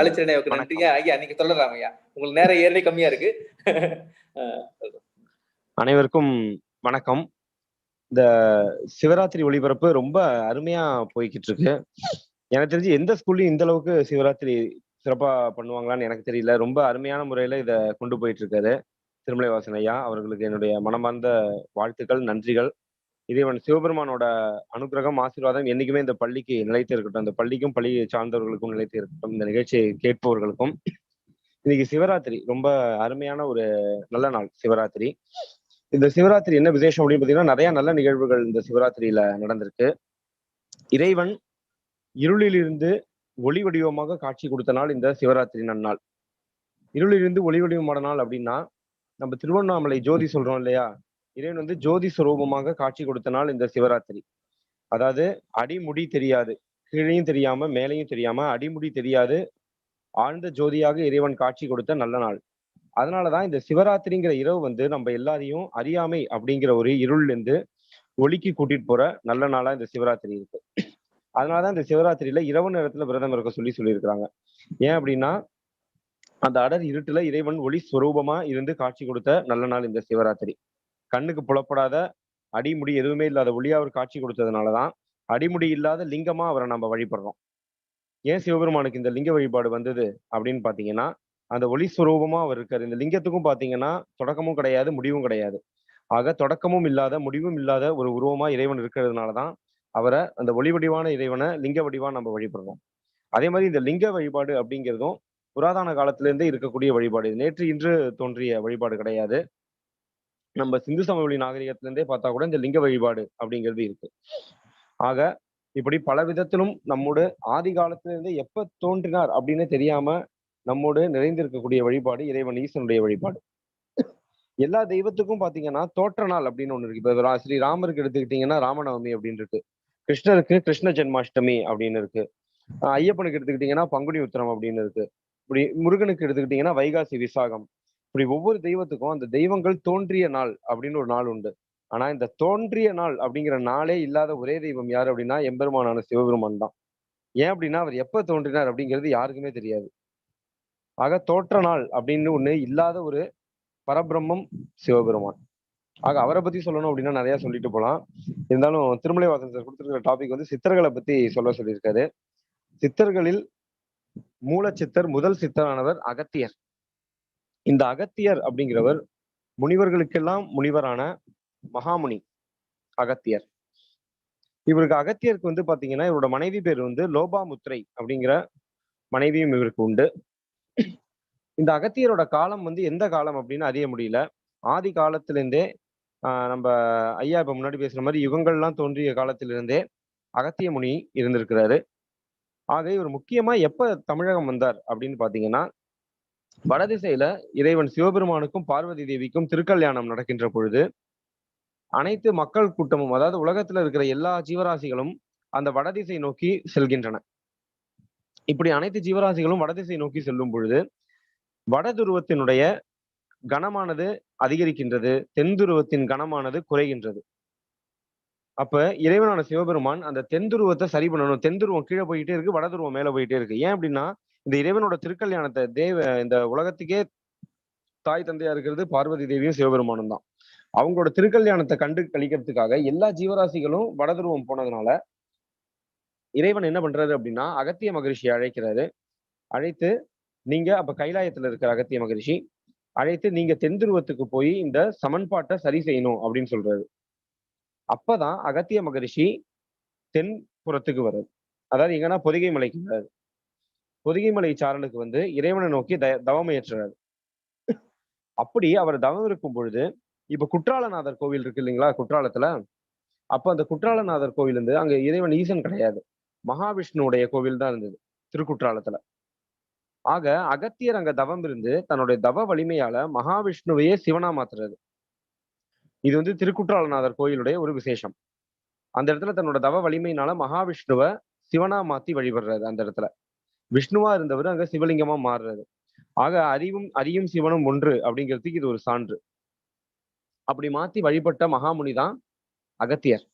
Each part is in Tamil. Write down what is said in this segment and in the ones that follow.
அழைச்சிருந்தேன் நன்றிங்க. ஐயா நீங்க சொல்லலாம் ஐயா. உங்களுக்கு நேரம் ஏறே கம்மியா இருக்கு. அனைவருக்கும் வணக்கம். இந்த சிவராத்திரி ஒளிபரப்பு ரொம்ப அருமையா போய்கிட்டு இருக்கு எனக்கு தெரிஞ்சு எந்த ஸ்கூல்லையும் இந்த அளவுக்கு சிவராத்திரி சிறப்பா பண்ணுவாங்களான்னு எனக்கு தெரியல. ரொம்ப அருமையான முறையில இத கொண்டு போயிட்டு இருக்காரு திருமலை வாசன் ஐயா அவர்களுக்கு என்னுடைய மனமார்ந்த வாழ்த்துக்கள் நன்றிகள். இறைவன் சிவபெருமானோட அனுக்கிரகம் ஆசீர்வாதம் என்னைக்குமே இந்த பள்ளிக்கு நிலைத்து இருக்கட்டும். இந்த பள்ளிக்கும் பள்ளி சார்ந்தவர்களுக்கும் நிலைத்து இருக்கட்டும். இந்த நிகழ்ச்சியை கேட்பவர்களுக்கும் இன்னைக்கு சிவராத்திரி ரொம்ப அருமையான ஒரு நல்ல நாள் சிவராத்திரி. இந்த சிவராத்திரி என்ன விசேஷம் அப்படின்னு பார்த்தீங்கன்னா நிறைய நல்ல நிகழ்வுகள் இந்த சிவராத்திரியில நடந்திருக்கு. இறைவன் இருளிலிருந்து ஒளி வடிவமாக காட்சி கொடுத்த நாள் இந்த சிவராத்திரி நன்னாள் இருளிலிருந்து ஒளி வடிவமான நாள் அப்படின்னா நம்ம திருவண்ணாமலை ஜோதி சொல்றோம் இல்லையா? இறைவன் வந்து ஜோதி சுரூபமாக காட்சி கொடுத்த நாள் இந்த சிவராத்திரி. அதாவது அடிமுடி தெரியாது. கீழையும் தெரியாம மேலையும் தெரியாம அடிமுடி தெரியாது. ஆழ்ந்த ஜோதியாக இறைவன் காட்சி கொடுத்த நல்ல நாள். அதனாலதான் இந்த சிவராத்திரிங்கிற இரவு வந்து நம்ம எல்லாரையும் அறியாமை அப்படிங்கிற ஒரு இருள்ல இருந்து ஒளிக்கு கூட்டிட்டு போற நல்ல நாளா இந்த சிவராத்திரி இருக்கு. அதனாலதான் இந்த சிவராத்திரியில இரவு நேரத்துல விரதம் இருக்க சொல்லி சொல்லியிருக்கிறாங்க. ஏன் அப்படின்னா அந்த அடர் இருட்டுல இறைவன் ஒளி ஸ்வரூபமா இருந்து காட்சி கொடுத்த நல்ல நாள் இந்த சிவராத்திரி. கண்ணுக்கு புலப்படாத அடிமுடி எதுவுமே இல்லாத ஒளியா அவர் காட்சி கொடுத்ததுனாலதான் அடிமுடி இல்லாத லிங்கமா அவரை நம்ம வழிபடுறோம். ஏன் சிவபெருமானுக்கு இந்த லிங்க வழிபாடு வந்தது அப்படின்னு பாத்தீங்கன்னா அந்த ஒளி சுரூபமா அவர் இருக்காரு. இந்த லிங்கத்துக்கும் பாத்தீங்கன்னா தொடக்கமும் கிடையாது முடிவும் கிடையாது. ஆக தொடக்கமும் இல்லாத முடிவும் இல்லாத ஒரு உருவமா இறைவன் இருக்கிறதுனாலதான் அவரை அந்த ஒளி வடிவான இறைவனை லிங்க வடிவா நம்ம வழிபடுறோம். அதே மாதிரி இந்த லிங்க வழிபாடு அப்படிங்கிறதும் புராதன காலத்துலேருந்தே இருக்கக்கூடிய வழிபாடு. நேற்று இன்று தோன்றிய வழிபாடு கிடையாது. நம்ம சிந்து சமவெளி நாகரிகத்துல இருந்தே பார்த்தா கூட இந்த லிங்க வழிபாடு அப்படிங்கிறது இருக்கு. ஆக இப்படி பல விதத்திலும் நம்மோடு ஆதி காலத்துல இருந்து எப்ப தோன்றினார் அப்படின்னு தெரியாம நம்மோடு நிறைந்திருக்கக்கூடிய வழிபாடு இறைவன் ஈசனுடைய வழிபாடு. எல்லா தெய்வத்துக்கும் பாத்தீங்கன்னா தோற்ற நாள் அப்படின்னு ஒண்ணு இருக்கு. இப்ப ஸ்ரீ ராமருக்கு எடுத்துக்கிட்டீங்கன்னா ராமநவமி அப்படின்னு இருக்கு. கிருஷ்ணருக்கு கிருஷ்ண ஜென்மாஷ்டமி அப்படின்னு இருக்கு. ஆஹ் ஐயப்பனுக்கு எடுத்துக்கிட்டீங்கன்னா பங்குனி உத்திரம் அப்படின்னு இருக்கு. இப்படி முருகனுக்கு எடுத்துக்கிட்டீங்கன்னா வைகாசி விசாகம் இப்படி ஒவ்வொரு தெய்வத்துக்கும் அந்த தெய்வங்கள் தோன்றிய நாள் அப்படின்னு ஒரு நாள் உண்டு. ஆனா இந்த தோன்றிய நாள் அப்படிங்கிற நாளே இல்லாத ஒரே தெய்வம் யார் அப்படின்னா எம்பெருமானான சிவபெருமான் தான். ஏன் அப்படின்னா அவர் எப்ப தோன்றினார் அப்படிங்கிறது யாருக்குமே தெரியாது. ஆக தோற்ற நாள் அப்படின்னு ஒண்ணு இல்லாத ஒரு பரபிரம்மம் சிவபெருமான். ஆக அவரை பத்தி சொல்லணும் அப்படின்னா நிறைய சொல்லிட்டு போலாம். இருந்தாலும் திருமலை வாசன் சார் கொடுத்துருக்கிற டாபிக் வந்து சித்தர்களை பத்தி சொல்ல சொல்லியிருக்காரு. சித்தர்களில் மூல சித்தர் முதல் சித்தரானவர் அகத்தியர். இந்த அகத்தியர் அப்படிங்கிறவர் முனிவர்களுக்கெல்லாம் முனிவரான மகாமுனி அகத்தியர். இவருக்கு அகத்தியருக்கு வந்து பாத்தீங்கன்னா இவரோட மனைவி பேர் வந்து லோபாமுத்ரை அப்படிங்கிற மனைவியும் இவருக்கு உண்டு. இந்த அகத்தியரோட காலம் வந்து எந்த காலம் அப்படின்னு அறிய முடியல. ஆதி காலத்திலிருந்தே நம்ம ஐயா இப்ப முன்னாடி பேசுற மாதிரி யுகங்கள்லாம் தோன்றிய காலத்திலிருந்தே அகத்திய முனி இருந்திருக்கிறாரு. ஆக இவர் முக்கியமா எப்ப தமிழகம் வந்தார் அப்படின்னு பாத்தீங்கன்னா வடதிசையில இறைவன் சிவபெருமானுக்கும் பார்வதி தேவிக்கும் திருக்கல்யாணம் நடக்கின்ற பொழுது அனைத்து மக்கள் கூட்டமும் அதாவது உலகத்துல இருக்கிற எல்லா ஜீவராசிகளும் அந்த வடதிசை நோக்கி செல்கின்றன. இப்படி அனைத்து ஜீவராசிகளும் வடதிசை நோக்கி செல்லும் பொழுது வடதுருவத்தினுடைய கனமானது அதிகரிக்கின்றது தென் துருவத்தின் கனமானது குறைகின்றது. அப்ப இறைவனான சிவபெருமான் அந்த தென் துருவத்தை சரி பண்ணணும். தென் துருவம் கீழே போயிட்டே இருக்கு வடதுருவம் மேல போயிட்டே இருக்கு. ஏன் அப்படின்னா இந்த இறைவனோட திருக்கல்யாணத்தை தேவ இந்த உலகத்துக்கே தாய் தந்தையா இருக்கிறது பார்வதி தேவியும் சிவபெருமானும் தான். அவங்களோட திருக்கல்யாணத்தை கண்டு கழிக்கிறதுக்காக எல்லா ஜீவராசிகளும் வடதுருவம் போனதுனால இறைவன் என்ன பண்றாரு அப்படின்னா அகத்திய மகரிஷியை அழைக்கிறாரு. அழைத்து நீங்க அப்ப கைலாயத்துல இருக்கிற அகத்திய மகரிஷி அழைத்து நீங்க தென் துருவத்துக்கு போய் இந்த சமன்பாட்டை சரி செய்யணும் அப்படின்னு சொல்றாரு. அப்பதான் அகத்திய மகரிஷி தென் புறத்துக்கு வர்றது அதாவது எங்கன்னா பொதிகை மலைக்கு வர்றாரு. பொதிகைமலை சாரலுக்கு வந்து இறைவனை நோக்கி த தவம் ஏற்றுறாரு அப்படி அவர் தவம் இருக்கும் பொழுது இப்ப குற்றாலநாதர் கோவில் இருக்கு இல்லைங்களா குற்றாலத்துல? அப்ப அந்த குற்றாலநாதர் கோவில் இருந்து அங்க இறைவன் ஈசன் கிடையாது. மகாவிஷ்ணுடைய கோவில் தான் இருந்தது திருக்குற்றாலத்துல. ஆக அகத்தியர் அங்க தவம் இருந்து தன்னுடைய தவ வலிமையால மகாவிஷ்ணுவையே சிவனா மாத்துறது இது வந்து திருக்குற்றாலநாதர் கோயிலுடைய ஒரு விசேஷம். அந்த இடத்துல தன்னோட தவ வலிமையினால மகாவிஷ்ணுவை சிவனா மாத்தி வழிபடுறது அந்த இடத்துல. விஷ்ணுவா இருந்தவர் அங்க சிவலிங்கமா மாறுறாரு ஆக அறிவும் அறியும் சிவனும் ஒன்று அப்படிங்கிறதுக்கு இது ஒரு சான்று. அப்படி மாத்தி வழிபட்ட மகாமுனி தான் அகத்தியர்.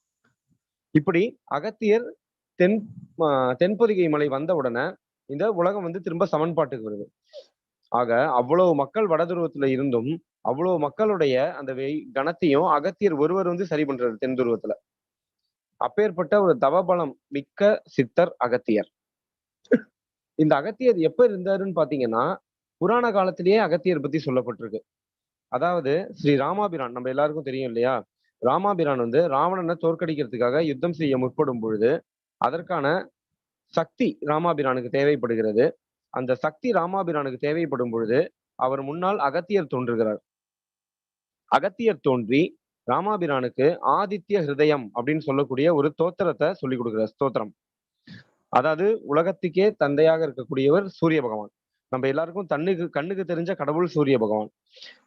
இப்படி அகத்தியர் தென் ஆஹ் தென்பொதிகை மலை வந்த உடனே இந்த உலகம் வந்து திரும்ப சமன்பாட்டுக்கு வருது. ஆக அவ்வளவு மக்கள் வடதுருவத்துல இருந்தும் அவ்வளவு மக்களுடைய அந்த வெய் கணத்தையும் அகத்தியர் ஒருவர் வந்து சரி பண்றாரு தென் துருவத்துல. அப்பேற்பட்ட ஒரு தவபலம் மிக்க சித்தர் அகத்தியர். இந்த அகத்தியர் எப்ப இருந்தாருன்னு பாத்தீங்கன்னா புராண காலத்திலேயே அகத்தியர் பத்தி சொல்லப்பட்டிருக்கு. அதாவது ஸ்ரீ ராமாபிரான் நம்ம எல்லாருக்கும் தெரியும் இல்லையா? ராமாபிரான் வந்து ராவணனை தோற்கடிக்கிறதுக்காக யுத்தம் செய்ய முற்படும் பொழுது அதற்கான சக்தி ராமாபிரானுக்கு தேவைப்படுகிறது. அந்த சக்தி ராமாபிரானுக்கு தேவைப்படும் பொழுது அவர் முன்னால் அகத்தியர் தோன்றுகிறார். அகத்தியர் தோன்றி ராமாபிரானுக்கு ஆதித்ய ஹிருதயம் அப்படின்னு சொல்லக்கூடிய ஒரு தோத்திரத்தை சொல்லி கொடுக்கிறார் ஸ்தோத்திரம். அதாவது உலகத்துக்கே தந்தையாக இருக்கக்கூடியவர் சூரிய பகவான். நம்ம எல்லாருக்கும் தண்ணுக்கு கண்ணுக்கு தெரிஞ்ச கடவுள் சூரிய பகவான்.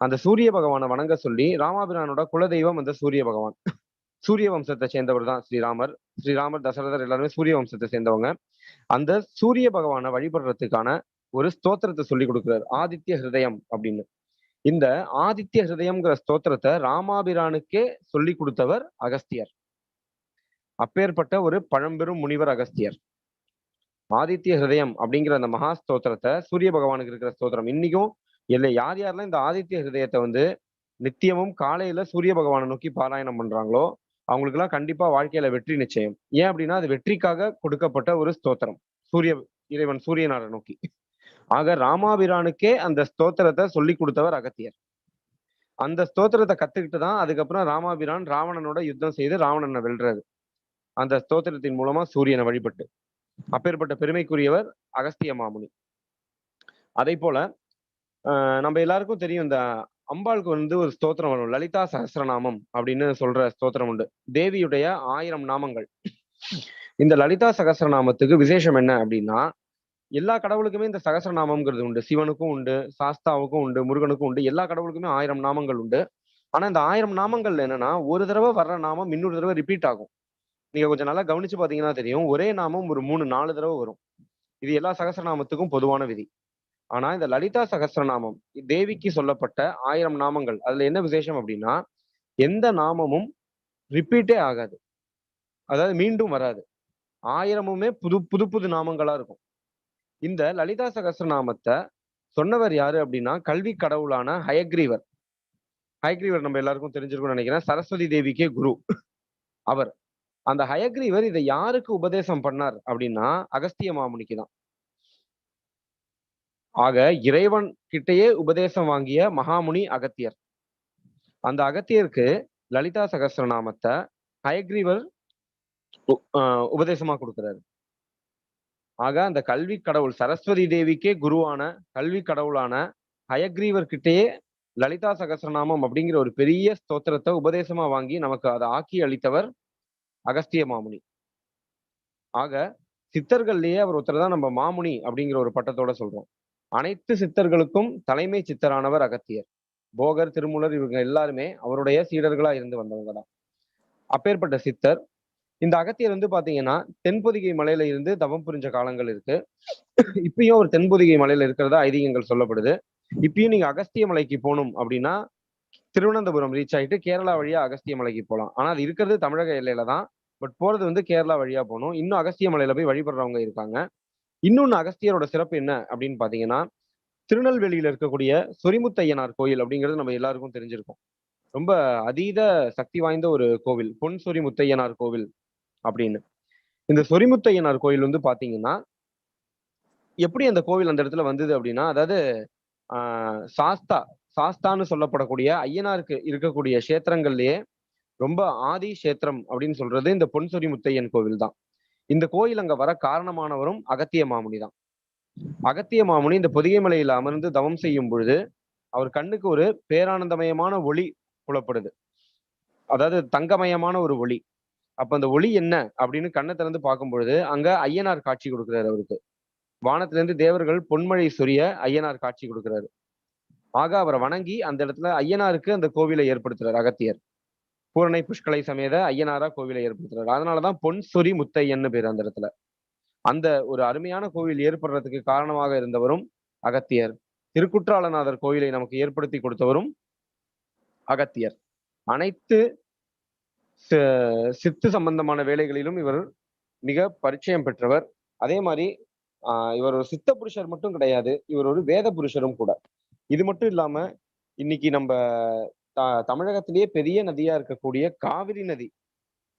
அந்த சூரிய பகவானை வணங்க சொல்லி ராமாபிரானோட குலதெய்வம் அந்த சூரிய பகவான். சூரிய வம்சத்தை சேர்ந்தவர் தான் ஸ்ரீராமர். ஸ்ரீராமர் தசரதர் எல்லாருமே சூரிய வம்சத்தை சேர்ந்தவங்க. அந்த சூரிய பகவானை வழிபடுறதுக்கான ஒரு ஸ்தோத்திரத்தை சொல்லி கொடுக்குறாரு. ஆதித்ய ஹிருதயம் அப்படின்னு. இந்த ஆதித்ய ஹிருதயம்ங்கிற ஸ்தோத்திரத்தை ராமாபிரானுக்கே சொல்லி கொடுத்தவர் அகஸ்தியர். அப்பேற்பட்ட ஒரு பழம்பெரும் முனிவர் அகஸ்தியர். ஆதித்ய ஹிருதயம் அப்படிங்கிற அந்த மகா ஸ்தோத்திரத்தை சூரிய பகவானுக்கு இருக்கிற ஸ்தோத்திரம். இன்னைக்கும் இல்லை யார் யாரெல்லாம் இந்த ஆதித்ய ஹிருதயத்தை வந்து நித்தியமும் காலையில சூரிய பகவானை நோக்கி பாராயணம் பண்றாங்களோ அவங்களுக்கு எல்லாம் கண்டிப்பா வாழ்க்கையில வெற்றி நிச்சயம். ஏன் அப்படின்னா அது வெற்றிக்காக கொடுக்கப்பட்ட ஒரு ஸ்தோத்திரம். சூரிய இறைவன் சூரியனாரை நோக்கி. ஆக ராமாபிரானுக்கே அந்த ஸ்தோத்திரத்தை சொல்லி கொடுத்தவர் அகத்தியர். அந்த ஸ்தோத்திரத்தை கத்துக்கிட்டு தான் அதுக்கப்புறம் ராமாபிரான் ராவணனோட யுத்தம் செய்து ராவணனை வெல்றது. அந்த ஸ்தோத்திரத்தின் மூலமா சூரியனை வழிபட்டு. அப்பேற்பட்ட பெருமைக்குரியவர் அகஸ்திய மாமுனி. அதே போல ஆஹ் நம்ம எல்லாருக்கும் தெரியும் இந்த அம்பாளுக்கு வந்து ஒரு ஸ்தோத்திரம் வரும். லலிதா சஹஸ்ரநாமம் அப்படின்னு சொல்ற ஸ்தோத்திரம் உண்டு. தேவியுடைய ஆயிரம் நாமங்கள். இந்த லலிதா சகஸ்ரநாமத்துக்கு விசேஷம் என்ன அப்படின்னா எல்லா கடவுளுக்குமே இந்த சகஸ்ரநாமம்ங்கிறது உண்டு. சிவனுக்கும் உண்டு சாஸ்தாவுக்கும் உண்டு முருகனுக்கும் உண்டு. எல்லா கடவுளுக்குமே ஆயிரம் நாமங்கள் உண்டு. ஆனா இந்த ஆயிரம் நாமங்கள்ல என்னன்னா ஒரு தடவை வர்ற நாமம் இன்னொரு தடவை ரிப்பீட் ஆகும். நீங்க கொஞ்சம் நல்லா கவனிச்சு பாத்தீங்கன்னா தெரியும். ஒரே நாமம் ஒரு மூணு நாலு தடவை வரும். இது எல்லா சகஸ்ரநாமத்துக்கும் பொதுவான விதி. ஆனா இந்த லலிதா சகஸ்ரநாமம் தேவிக்கு சொல்லப்பட்ட ஆயிரம் நாமங்கள் அதுல என்ன விசேஷம் அப்படின்னா எந்த நாமமும் ரிப்பீட்டே ஆகாது. அதாவது மீண்டும் வராது. ஆயிரமுமே புது புது புது நாமங்களா இருக்கும். இந்த லலிதா சகஸ்ரநாமத்தை சொன்னவர் யாரு அப்படின்னா கல்வி கடவுளான ஹயக்ரீவர். ஹயக்ரீவர் நம்ம எல்லாருக்கும் தெரிஞ்சிருக்கும்னு நினைக்கிறேன். சரஸ்வதி தேவிக்கே குரு. அவர். அந்த ஹயக்ரீவர் இதை யாருக்கு உபதேசம் பண்ணார் அப்படின்னா அகஸ்திய மாமுனிக்கு தான். ஆக இறைவன் கிட்டேயே உபதேசம் வாங்கிய மகாமுனி அகத்தியர். அந்த அகத்தியருக்கு லலிதா சகசிரநாமத்தை ஹயக்ரீவர் உ- ஆஹ் உபதேசமா கொடுக்கிறாரு. ஆக அந்த கல்வி கடவுள் சரஸ்வதி தேவிக்கே குருவான கல்வி கடவுளான ஹயக்ரீவர் கிட்டேயே லலிதா சகஸ்ரநாமம் அப்படிங்கிற ஒரு பெரிய ஸ்தோத்திரத்தை உபதேசமா வாங்கி நமக்கு அதை ஆக்கி அளித்தவர் அகஸ்திய மாமுனி. ஆக சித்தர்கள்லயே அவர் ஒருத்தர் தான் நம்ம மாமுனி அப்படிங்கிற ஒரு பட்டத்தோட சொல்றோம். அனைத்து சித்தர்களுக்கும் தலைமை சித்தரானவர் அகத்தியர். போகர் திருமூலர் இவங்க எல்லாருமே அவருடைய சீடர்களா இருந்து வந்தவங்க தான். அப்பேற்பட்ட சித்தர். இந்த அகத்தியர் வந்து பாத்தீங்கன்னா தென்பொதிகை மலையில இருந்து தவம் புரிஞ்ச காலங்கள் இருக்கு. இப்பயும் ஒரு தென்பொதிகை மலையில இருக்கிறதா ஐதீகங்கள் சொல்லப்படுது. இப்பயும் நீங்க அகஸ்திய மலைக்கு போகணும் அப்படின்னா திருவனந்தபுரம் ரீச் ஆகிட்டு கேரளா வழியா அகஸ்திய மலைக்கு போகலாம் ஆனா அது இருக்கிறது தமிழக எல்லையில தான். பட் போறது வந்து கேரளா வழியா போகணும். இன்னும் அகஸ்திய மலையில போய் வழிபடுறவங்க இருக்காங்க. இன்னொன்னு அகஸ்தியரோட சிறப்பு என்ன அப்படின்னு பாத்தீங்கன்னா திருநெல்வேலியில இருக்கக்கூடிய சொரிமுத்தையனார் கோயில் அப்படிங்கிறது நம்ம எல்லாருக்கும் தெரிஞ்சிருக்கும். ரொம்ப அதீத சக்தி வாய்ந்த ஒரு கோவில். பொன் சொரிமுத்தையனார் கோவில் அப்படின்னு. இந்த சொரிமுத்தையனார் கோயில் வந்து பாத்தீங்கன்னா எப்படி அந்த கோவில் அந்த இடத்துல வந்தது அப்படின்னா அதாவது ஆஹ் சாஸ்தா சாஸ்தான்னு சொல்லப்படக்கூடிய ஐயனாருக்கு இருக்கக்கூடிய கஷேத்திரங்கள்லயே ரொம்ப ஆதி கஷேத்திரம் அப்படின்னு சொல்றது இந்த பொன்சொரி முத்தையன் கோவில் தான். இந்த கோயில் அங்க வர காரணமானவரும் அகத்திய மாமுனி தான். அகத்திய மாமுனி இந்த பொதிகை மலையில அமர்ந்து தவம் செய்யும் பொழுது அவர் கண்ணுக்கு ஒரு பேரானந்தமயமான ஒளி புலப்படுது. அதாவது தங்கமயமான ஒரு ஒளி. அப்ப அந்த ஒளி என்ன அப்படின்னு கண்ணை திறந்து பார்க்கும் பொழுது அங்க ஐயனார் காட்சி கொடுக்கிறாரு அவருக்கு. வானத்துல இருந்து தேவர்கள் பொன்மழை சொரிய ஐயனார் காட்சி கொடுக்கிறாரு. ஆக அவரை வணங்கி அந்த இடத்துல ஐயனாருக்கு அந்த கோவிலை ஏற்படுத்துறாரு அகத்தியர். பூரணை புஷ்கலை சமேத ஐயனாரா கோவிலை ஏற்படுத்துறாரு. அதனாலதான் பொன் சொரி முத்தையன்னு பேர் அந்த இடத்துல. அந்த ஒரு அருமையான கோவில் ஏற்படுறதுக்கு காரணமாக இருந்தவரும் அகத்தியர். திருக்குற்றாலநாதர் கோயிலை நமக்கு ஏற்படுத்தி கொடுத்தவரும் அகத்தியர். அனைத்து சித்து சம்பந்தமான வேலைகளிலும் இவர் மிக பரிச்சயம் பெற்றவர். அதே மாதிரி ஆஹ் இவர் ஒரு சித்த புருஷர் மட்டும் கிடையாது இவர் ஒரு வேத புருஷரும் கூட. இது மட்டும் இல்லாம இன்னைக்கு நம்ம த- தமிழகத்திலேயே பெரிய நதியா இருக்கக்கூடிய காவிரி நதி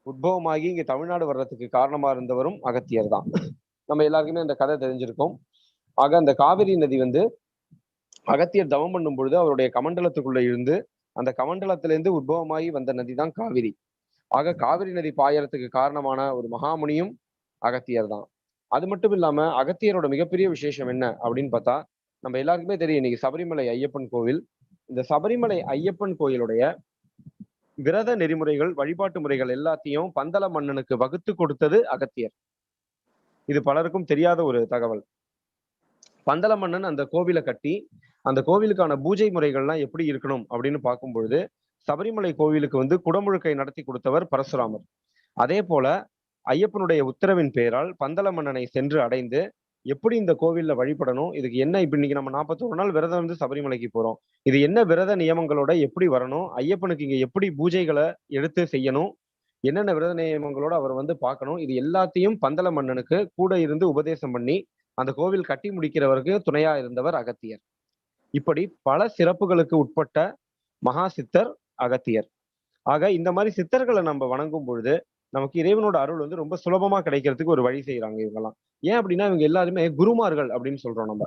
உத்பவமாகி இங்க தமிழ்நாடு வர்றதுக்கு காரணமா இருந்தவரும் அகத்தியர் தான். நம்ம எல்லாருக்குமே அந்த கதை தெரிஞ்சிருக்கோம். ஆக அந்த காவிரி நதி வந்து அகத்தியர் தவம் பண்ணும் பொழுது அவருடைய கமண்டலத்துக்குள்ள இருந்து அந்த கமண்டலத்திலிருந்து உத்பவமாகி வந்த நதி தான் காவிரி. ஆக காவிரி நதி பாயறதுக்கு காரணமான ஒரு மகாமுனியும் அகத்தியர் தான். அது மட்டும் இல்லாம அகத்தியரோட மிகப்பெரிய விசேஷம் என்ன அப்படின்னு பார்த்தா நம்ம எல்லாருக்குமே தெரியும் இன்னைக்கு சபரிமலை ஐயப்பன் கோவில். இந்த சபரிமலை ஐயப்பன் கோயிலுடைய விரத நெறிமுறைகள் வழிபாட்டு முறைகள் எல்லாத்தையும் பந்தல மன்னனுக்கு வகுத்து கொடுத்தது அகத்தியர். இது பலருக்கும் தெரியாத ஒரு தகவல். பந்தல மன்னன் அந்த கோவிலை கட்டி அந்த கோவிலுக்கான பூஜை முறைகள்லாம் எப்படி இருக்கணும் அப்படின்னு பார்க்கும் பொழுது சபரிமலை கோவிலுக்கு வந்து குடமுழுக்கை நடத்தி கொடுத்தவர் பரசுராமர். அதே போல ஐயப்பனுடைய உத்தரவின் பெயரால் பந்தல மன்னனை சென்று அடைந்து எப்படி இந்த கோவில்ல வழிபடணும்? இதுக்கு என்ன இப்ப இன்னைக்கு நம்ம நாற்பத்தோரு நாள் விரதம் வந்து சபரிமலைக்கு போறோம். இது என்ன விரத நியமங்களோட எப்படி வரணும்? ஐயப்பனுக்கு இங்க எப்படி பூஜைகளை எடுத்து செய்யணும்? என்னென்ன விரத நியமங்களோட அவர் வந்து பார்க்கணும்? இது எல்லாத்தையும் பந்தல மன்னனுக்கு கூட இருந்து உபதேசம் பண்ணி அந்த கோவில் கட்டி முடிக்கிறவருக்கு துணையா இருந்தவர் அகத்தியர். இப்படி பல சிறப்புகளுக்கு உட்பட்ட மகா சித்தர் அகத்தியர். ஆக இந்த மாதிரி சித்தர்களை நம்ம வணங்கும் பொழுது நமக்கு இறைவனோட அருள் வந்து ரொம்ப சுலபமா கிடைக்கிறதுக்கு ஒரு வழி செய்யறாங்க இவங்கெல்லாம். ஏன் அப்படின்னா இவங்க எல்லாருமே குருமார்கள் அப்படின்னு சொல்றோம் நம்ம.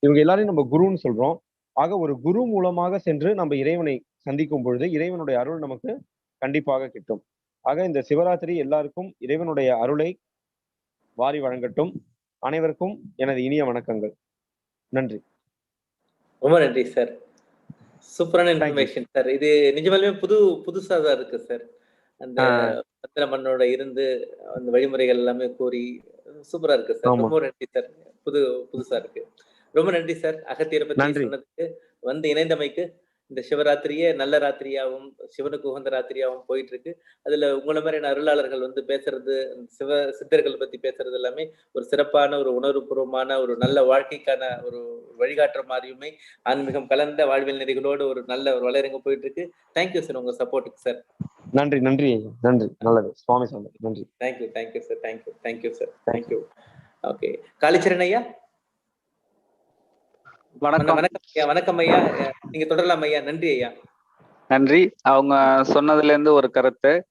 இவங்க எல்லாரையும் நம்ம குருன்னு சொல்றோம். ஆக ஒரு குரு மூலமாக சென்று நம்ம இறைவனை சந்திக்கும் பொழுது இறைவனுடைய அருள் நமக்கு கண்டிப்பாக கிட்டும். ஆக இந்த சிவராத்திரி எல்லாருக்கும் இறைவனுடைய அருளை வாரி வழங்கட்டும். அனைவருக்கும் எனது இனிய வணக்கங்கள். நன்றி. ரொம்ப நன்றி சார். சூப்பரான. Information sir. இது நிஜமாலுமே புது புதுசா தான் இருக்கு சார். அந்த பத்திர மண்ணோட இருந்து அந்த வழிமுறைகள் எல்லாமே கூறி சூப்பரா இருக்கு சார். ரொம்ப நன்றி சார். புது புதுசா இருக்கு. ரொம்ப நன்றி சார். அகத்தியரை பத்தி. சொன்னதுக்கு வந்து இணைந்தமைக்கு இந்த சிவராத்திரியே நல்ல ராத்திரியாவும் சிவனுக்கு உகந்த ராத்திரியாவும் போயிட்டு இருக்கு அதுல உங்களை மாதிரியான அருளாளர்கள் வந்து பேசுறது சிவ சித்தர்கள் பத்தி பேசுறது எல்லாமே ஒரு சிறப்பான ஒரு உணர்வுபூர்வமான ஒரு நல்ல வாழ்க்கைக்கான ஒரு வழிகாட்டுற மாதிரியுமே ஆன்மீகம் கலந்த வாழ்வியல் நெறிகளோடு ஒரு நல்ல ஒரு வளரங்க போயிட்டு இருக்கு தேங்க்யூ சார் உங்க சப்போர்ட்டுக்கு சார் நன்றி நன்றி ஐயா. நன்றி. நல்லது. சுவாமி சொன்னது. நன்றி. Thank you thank you sir thank you thank you sir thank you okay Kalicharan ஐயா? வணக்கம். வணக்கம் ஐயா. வணக்கம் ஐயா. நீங்க தொடரலாம் ஐயா. நன்றி ஐயா. நன்றி. அவங்க சொன்னதுல இருந்து ஒரு கருத்து.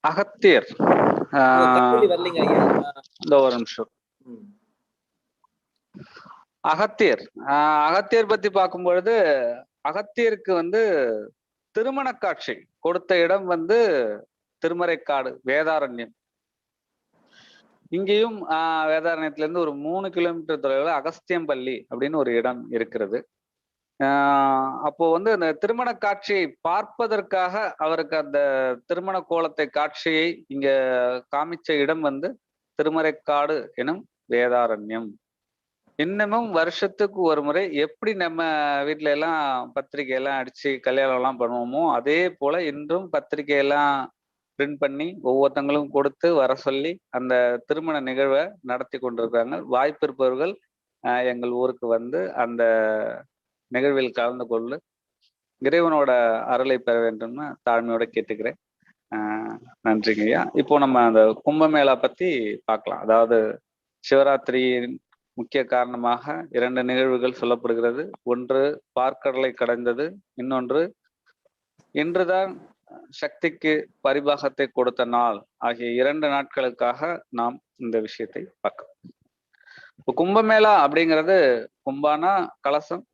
அகத்தியர். இந்த ஒரு நிமிஷம். அகத்தியர். ஆஹ் அகத்தியர் பத்தி பார்க்கும் பொழுது அகத்தியருக்கு வந்து திருமண காட்சி கொடுத்த இடம் வந்து திருமறைக்காடு வேதாரண்யம். இங்கேயும் ஆஹ் வேதாரண்யத்துல இருந்து ஒரு மூணு கிலோமீட்டர் தொலைவில் அகஸ்தியம்பள்ளி அப்படின்னு ஒரு இடம் இருக்கிறது. ஆஹ் அப்போ வந்து அந்த திருமண காட்சியை பார்ப்பதற்காக அவருக்கு அந்த திருமண கோலத்தை காட்சியை இங்க காமிச்ச இடம் வந்து திருமறைக்காடு எனும் வேதாரண்யம். இன்னமும் வருஷத்துக்கு ஒரு முறை எப்படி நம்ம வீட்ல எல்லாம் பத்திரிகை எல்லாம் அடிச்சு கல்யாணம் எல்லாம் பண்ணுவோமோ அதே போல இன்றும் பத்திரிகை எல்லாம் பிரிண்ட் பண்ணி ஒவ்வொருத்தங்களும் கொடுத்து வர சொல்லி அந்த திருமண நிகழ்வை நடத்தி கொண்டிருக்காங்க வாய்ப்பு இருப்பவர்கள் எங்கள் ஊருக்கு வந்து அந்த நிகழ்வில் கலந்து கொள்ளு. இறைவனோட அருளை பெற வேண்டும்னு தாழ்மையோட கேட்டுக்கிறேன். ஆஹ் நன்றிங்க ஐயா. இப்போ நம்ம அந்த கும்பமேளா பத்தி பார்க்கலாம். அதாவது சிவராத்திரியின் முக்கிய காரணமாக இரண்டு நிகழ்வுகள் சொல்லப்படுகிறது. ஒன்று பார்க்கடலை கடைந்தது இன்னொன்று இன்றுதான் சக்திக்கு பரிபாகத்தை கொடுத்த நாள். ஆகிய இரண்டு நாட்களுக்காக நாம் இந்த விஷயத்தை பார்க்கலாம் இப்போ கும்பமேளா அப்படிங்கிறது கும்பானா கலசம்